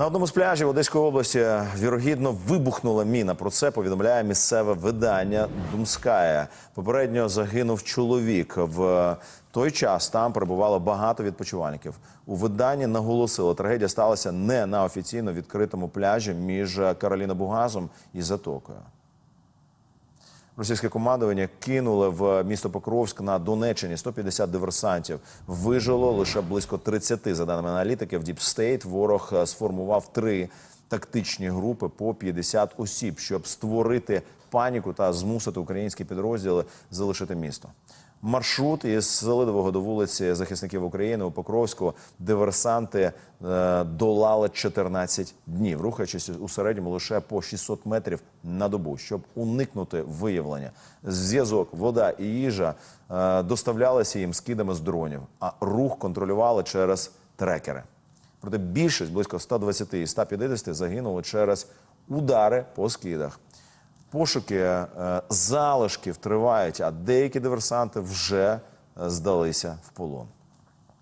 На одному з пляжів Одеської області вірогідно вибухнула міна. Про це повідомляє місцеве видання Думская. Попередньо загинув чоловік. В той час там перебувало багато відпочивальників. У виданні наголосило, трагедія сталася не на офіційно відкритому пляжі між Кароліно-Бугазом і Затокою. Російське командування кинуло в місто Покровськ на Донеччині 150 диверсантів. Вижило лише близько 30. За даними аналітиків, State ворог е, сформував три тактичні групи по 50 осіб, щоб створити паніку та змусити українські підрозділи залишити місто. Маршрут із Селидового до вулиці захисників України у Покровську диверсанти е, долали 14 днів, рухаючись у середньому лише по 600 метрів на добу, щоб уникнути виявлення. Зв'язок, вода і їжа е, доставлялися їм скидами з дронів, а рух контролювали через трекери. Проте більшість близько 120 і 150 загинули через удари по скидах. Пошуки е, залишків тривають, а деякі диверсанти вже е, здалися в полон.